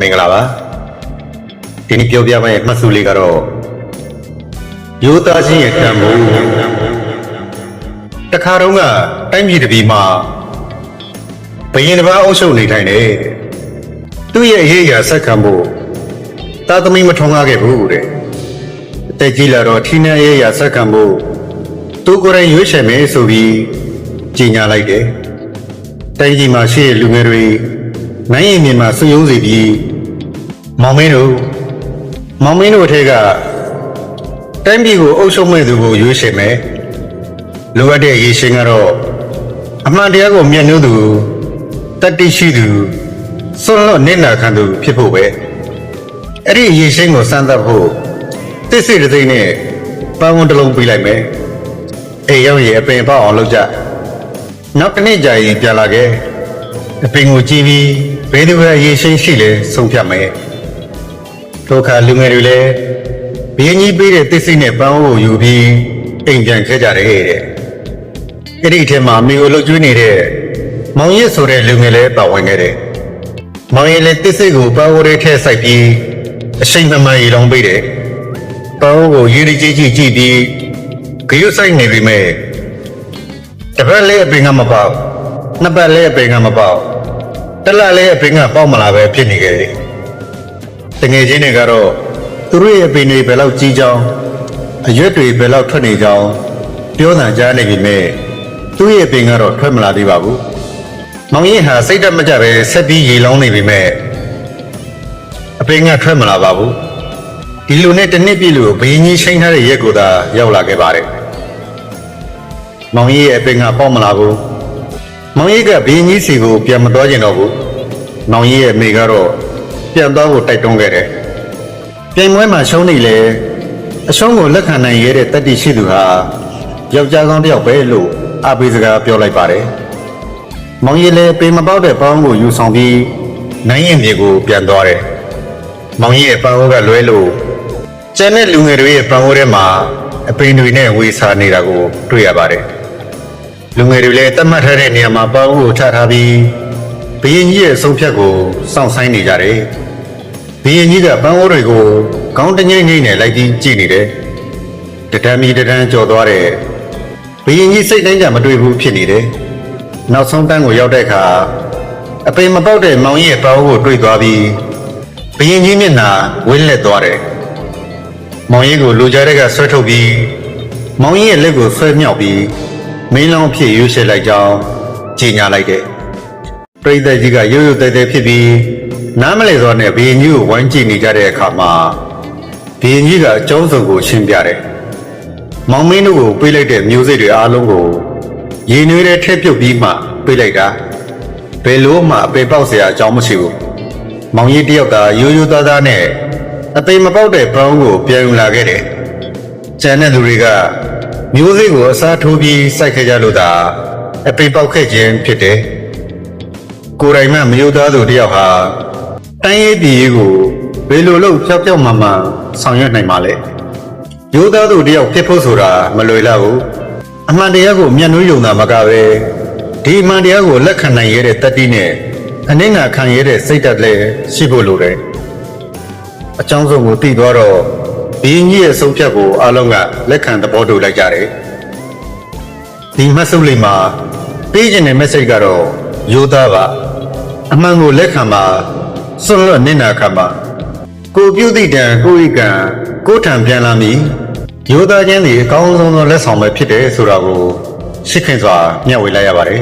မင်္ဂလာပါဒီနေ့ပြောပြမယ့်မှတ်စုလေးကတော့ရိုးသားချင်းရဲ့တန်ဖိုးတခါတုန်းကတိုင်းပြည်တစ်ပြည်မှာဘယင်တစ်ပါးအုပ်ချုပ်နေထိုင်တယ်သူ့ရဲ့အရေးအရာဆက်ခံဖို့သာသမီမထုံကားခဲ့ဘူးတဲ့အသက်ကြီးလာတော့ထီးနှံအရေးအရာဆက်ခံဖို့သူကိုယ်တိုင်ရွေးချယ်မယ်ဆိုပြီးကြီးညာလိုက်တယ်တိုင်းပြည်မှာရှိတဲ့လူငယ်တွေ နိုင်ရင်မြန်မာစုယုံစီပြီးမောင်မင်းတို့မောင်မင်းတို့အထက်ကတိုင်းပြည်ကိုအုပ်ချုပ်မဲ့သူကိုရွေးချယ်မယ်လိုအပ်တဲ့ရေရှင်ကတော့အမှန်တရားကိုမျက်နှိုးသူတတ္တိရှိသူစွန့်လွတ်နေနာခံသူဖြစ်ဖို့ပဲအဲ့ဒီရေရှင်ကိုစမ်းသပ်ဖို့တစ္ဆေတသိန်းနဲ့ပန်းဝန်တစ်လုံးပေးလိုက်မယ်အေးရောက်ရင်အပင်ပေါက်အောင်လုပ်ကြနောက်တစ်နေ့ကြာရင်ပြန်လာခဲ့ အပင်ကိုကြည့်ပြီးဘယ်သူကရေရှင်ရှိလဲဆုံးဖြတ်မယ်ထိုအခါလူငယ်တွေလည်းဘင်းကြီးပေးတဲ့တစ္ဆေနဲ့ပန်းဝန်ကိုယူပြီးအိမ်ပြန်ခဲ့ကြတယ်တဲ့အဲ့ဒီအထက်မှာမိကိုလှုပ်ကျွေးနေတဲ့မောင်ရစ်ဆိုတဲ့လူငယ်လည်းပါဝင်ခဲ့တယ်။မောင်ရစ်လည်းတစ်စိတ်ကိုပါဝရဲထဲစိုက်ပြီးအရှိန်မမှန်ရေလောင်းပေးတယ်။ပါဝကိုရည်ရည်ကြီးကြီးကြည့်ပြီးဂရုစိုက်နေပြီမဲ့တစ်ပတ်လေးအပင်ကမပေါက် နှစ်ပတ်လေးအပင်ကမပေါက်တစ်လလေးအပင်ကပေါက်မလာပဲဖြစ်နေခဲ့တယ်။တငယ်ချင်းတွေကတော့သူတို့ရဲ့အပင်တွေဘယ်လောက်ကြီးကြောင်းအရွက်တွေဘယ်လောက်ထွက်နေကြောင်းပြောတာကြားနေပြီမဲ့သူ့ရဲ့ပင်ကတော့ထွက်မလာသေးပါဘူး။မောင်ရင်ဟာစိတ်တက်မကြပဲဆက်ပြီးရေလောင်းနေပြီမဲ့အပင်ကထွက်မလာပါဘူး။ဒီလိုနဲ့တစ်နှစ်ပြည့်လို့ဘယင်းကြီးချိန်ထားတဲ့ရက်ကိုသာရောက်လာခဲ့ပါတယ်။မောင်ရင်ရဲ့အပင်ကပေါက်မလာဘူး။ မောင်ရင်ကဘယင်းကြီးစီကိုပြန်မသွားကျင်တော့ဘူး။မောင်ရင်ရဲ့မိကတော့ပြန်သွားဖို့တိုက်တွန်းခဲ့တယ်။ပြိုင်ပွဲမှာရှုံးနေလေအရှုံးကိုလက်ခံနိုင်ရတဲ့တတ္တိရှိသူဟာယောက်ျားကောင်းတစ်ယောက်ပဲလို့အပိစကားပြောလိုက်ပါတယ်။မောင်ရည်လည်းပေမပေါက်တဲ့ပေါင်းကိုယူဆောင်ပြီးနိုင်ရင်မြေကိုပြန်သွားတယ်။မောင်ရည်ရဲ့ပန်းအိုးကလွဲလို့ကျန်တဲ့လူငယ်တွေရဲ့ပန်းအိုးထဲမှာအပင်တွေနဲ့ဝေစာနေတာကိုတွေ့ရပါတယ်။ လူငယ်တွေလည်းတတ်မှတ်ထားတဲ့နေရာမှာပန်းအိုးကိုချထားပြီးဘရင်ကြီးရဲ့အဆုံးဖြတ်ကိုစောင့်ဆိုင်းနေကြတယ်။ဘရင်ကြီးကပန်းအိုးတွေကိုကောင်းတငိမ့်ငိမ့်နဲ့လိုက်ပြီးကြည့်နေတယ်။တတမ်းမီတတမ်းကြော်သွားတဲ့ဘယင်ကြီးစိတ်တိုင်းကြမတွေ့ဘူးဖြစ်နေတယ်။နောက်ဆုံးတန်းကိုရောက်တဲ့အခါအပင်မပေါက်တဲ့မောင်ကြီးရဲ့ပေါင်းကိုတွေ့သွားပြီးဘယင်ကြီးမျက်နှာဝင်းလက်သွားတယ်။မောင်ကြီးကိုလူကြားတဲ့ကဆွဲထုတ်ပြီးမောင်ကြီးရဲ့လက်ကိုဆွဲမြောက်ပြီး မင်းလောင်းဖြစ်ရွေးချယ်လိုက်ကြောင်းကြေညာလိုက်တဲ့ပရိသတ်ကြီးကရိုးရိုးတဲတဲဖြစ်ပြီးနားမလည်သောနဲ့ဘီရင်ကြီးကိုဝိုင်းကြည့်နေကြတဲ့အခါမှာဘီရင်ကြီးကအကြောင်းစုံကိုရှင်းပြတယ်။မောင်မင်းတို့ကိုပေးလိုက်တဲ့မျိုးစေ့တွေအားလုံးကိုရေနွေးထဲထည့်ပြုတ်ပြီးမှပေးလိုက်တာဘယ်လို့မှအပေပေါက်စရာအကြောင်းမရှိဘူး။မောင်ကြီးတယောက်ကရိုးရိုးသားသားနဲ့အပေမပေါက်တဲ့ဘရောင်းကိုပြန်ယူလာခဲ့တယ်။ကျန်တဲ့သူတွေက မျိုးစိတ်ကိုအစားထိုးပြီးစိုက်ခဲ့ကြလို့သာအပေပေါက်ခဲ့ခြင်းဖြစ်တယ်ကိုယ်တိုင်မှမယုံသားသူတယောက်ဟာတိုင်းရေးပြည်ရေးကိုဘယ်လိုလုပ်ဖြောက်ဖြောက်မှန်မှန်ဆောင်ရွက်နိုင်မှာလဲရိုးသားသူတယောက်ဖြစ်ဖို့ဆိုတာမလွယ်လာဘူးအမှန်တရားကိုမျက်နှာယုံတာမကပဲဒီအမှန်တရားကိုလက်ခံနိုင်ရတဲ့တတိနဲ့အနှင်းငါခံရတဲ့စိတ်ဓာတ်လည်းရှိဖို့လိုတယ်အကြောင်းစုံကိုသိသွားတော့ ဘီင်းကြီးရဲ့ဆုံးဖြတ်ကိုအားလုံးကလက်ခံသဘောတူလိုက်ကြတယ်ဒီမတ်စုပ်လေးမှာပေးခြင်းတဲ့ message ကတော့ရိုးသားပါအမှန်ကိုလက်ခံပါစွန့်လွတ်နေနာခံပါကိုပြုသည့်တံကိုဤကံကိုထံပြန်လာမည်ရိုးသားခြင်းသည်အကောင်းဆုံးသောလက်ဆောင်ပဲဖြစ်တယ်ဆိုတာကိုရှင်းခင်စွာမျှဝေလိုက်ရပါတယ်